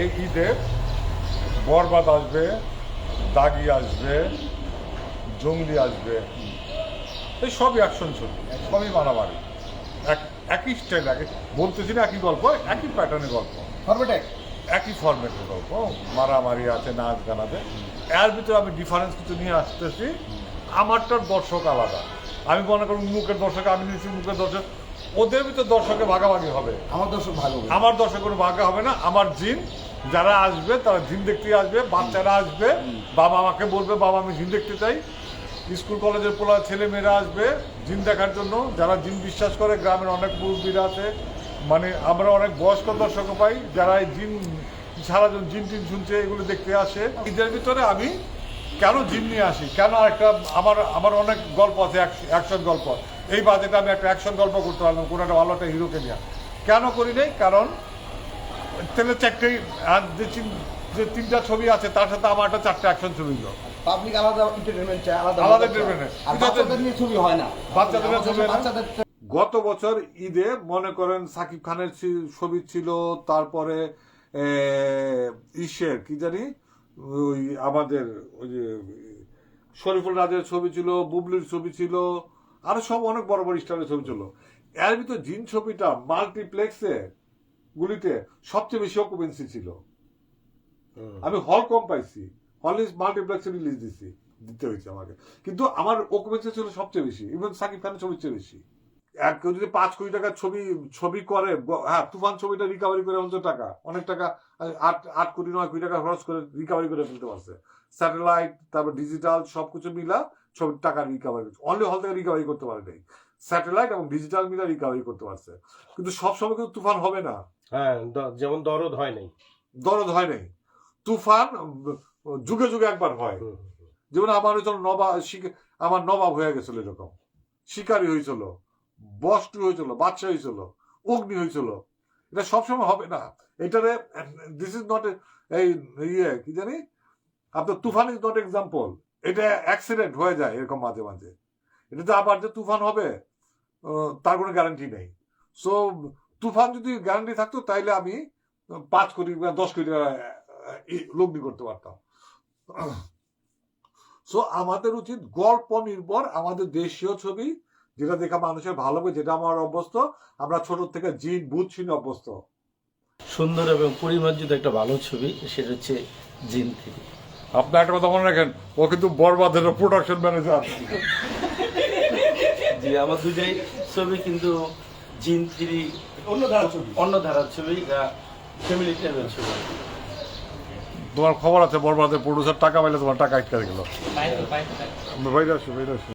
এই ঈদে বরবাদ আসবে দাগি আসবে জঙ্গলি আসবে। এই সবই অ্যাকশন ছবি সবই মারামারি। এক একই স্টাইল একই বলতেছি না একই গল্প একই প্যাটার্নের গল্প। ফরমেটেক একই ফরম্যাটের গল্প মারামারি আছে নাচ গান আছে। এর ভিতরে আমি ডিফারেন্স কিছু নিয়ে আসতেছি। আমারটার দর্শক আলাদা। আমি মনে করি মুখের দর্শক আমি নিচ্ছি মুখের দর্শক। ওদের ভিতরে দর্শকের ভাগাভাগি হবে। আমার দর্শক ভালো আমার দর্শক কোনো ভাগা হবে না আমার জিন যারা আসবে, তারা জিন দেখতে আসবে, বাচ্চারা আসবে, বাবা আমাকে বলবে, বাবা, আমি জিন দেখতে চাই। স্কুল, কলেজের পোলা ছেলে মেয়েরা আসবে জিন দেখার জন্য। যারা জিন বিশ্বাস করে, গ্রামের অনেক মুরব্বীরা আছে। মানে আমরা অনেক বয়স্ক দর্শক পাই, যারা এই জিন সারাজন জিন টিন শুনছে, এগুলো দেখতে আসে। ঈদের ভিতরে আমি কেন জিন নিয়ে আসি? কেন একটা আমার আমার অনেক গল্প আছে অ্যাকশন গল্প। এই বাজেটে আমি একটা অ্যাকশন গল্প করতে পারলাম, কোনো একটা ভালো একটা হিরোকে নিয়ে। কেন করি নাই? কারণ তাহলে চারটে আর যে তিন- যে তিনটা ছবি আছে তার সাথে আমার একটা চারটে অ্যাকশন ছবি হলো পাবলিক আলাদা এন্টারটেনমেন্ট চায় আলাদা আলাদা আর বাচ্চাদের নিয়ে ছবি হয় না। বাচ্চাদের ছবি বাচ্চাদের গত বছর ঈদে মনে করেন সাকিব খানের ছবি ছিল তারপরে ইসের কি জানি ওই আমাদের ওই যে শরীফুল রাজের ছবি ছিল বুবলির ছবি ছিল আরও সব অনেক বড় বড় স্টারের ছবি ছিল। এর ভিতর জিন ছবিটা মাল্টিপ্লেক্সে গুলিতে সবচেয়ে বেশি অকুপেন্সি ছিল। আমি হল কম পাইছি। হল মাল্টিপ্লেক্সে রিলিজ দিছি দিতে হয়েছে আমাকে। কিন্তু আমার অকুপেন্সি ছিল সবচেয়ে বেশি ইভেন সাকিব খানের ছবির চেয়ে বেশি। এক কেউ যদি পাঁচ কোটি টাকার ছবি ছবি করে হ্যাঁ তুফান ছবিটা রিকভারি করে ফেলছে টাকা অনেক টাকা আট আট কোটি নয় কোটি টাকা খরচ করে রিকভারি করে ফেলতে পারছে। স্যাটেলাইট তারপর ডিজিটাল সবকিছু মিলা ছবির টাকা রিকভারি অনলি হল থেকে রিকভারি করতে পারে নাই। স্যাটেলাইট এবং ডিজিটাল মিলা রিকভারি করতে পারছে। কিন্তু সব সময় কিন্তু তুফান হবে না। হ্যাঁ যেমন দরদ হয় নাই। দরদ হয় নাই। তুফান যুগে যুগে একবার হয়। যেমন আমার হয়েছিল নবাব আমার নবাব হয়ে গেছিল এরকম। শিকারী হয়েছিল বস্টু হয়েছিল বাচ্চা হয়েছিল অগ্নি হয়েছিল। এটা সবসময় হবে না। এটারে দিস ইজ নট এই ইয়ে কি জানি? আপনার তুফান ইজ নট এক্সাম্পল এটা অ্যাক্সিডেন্ট হয়ে যায় এরকম মাঝে মাঝে। এটা যে আবার যে তুফান হবে তার কোনো গ্যারান্টি নেই। সো তুফান যদি গ্যারান্টি থাকতো তাইলে আমি পাঁচ কোটি বা দশ কোটি লগ্নি করতে পারতাম। সো আমাদের উচিত গল্প নির্ভর আমাদের দেশীয় ছবি যেটা দেখা মানুষের ভালো হবে যেটা আমার অভ্যস্ত। আমরা ছোট থেকে জিন বুঝ ছিনি অভ্যস্ত। সুন্দর এবং পরিমার্জিত একটা ভালো ছবি সেটা হচ্ছে জিন থ্রি আপনি একটা কথা মনে রাখেন ও কিন্তু বরবাদের প্রোডাকশন ম্যানেজার জি আমার দুটাই ছবি কিন্তু জিন থ্রি অন্য ধারা ছবি। অন্য ধারার ছবি যা ফ্যামিলি টাইপের ছবি। তোমার খবর আছে বরবাদের প্রডিউসার টাকা পাইলে তোমার টাকা আটকে গেল। বাইরে আসো বাইরে আসো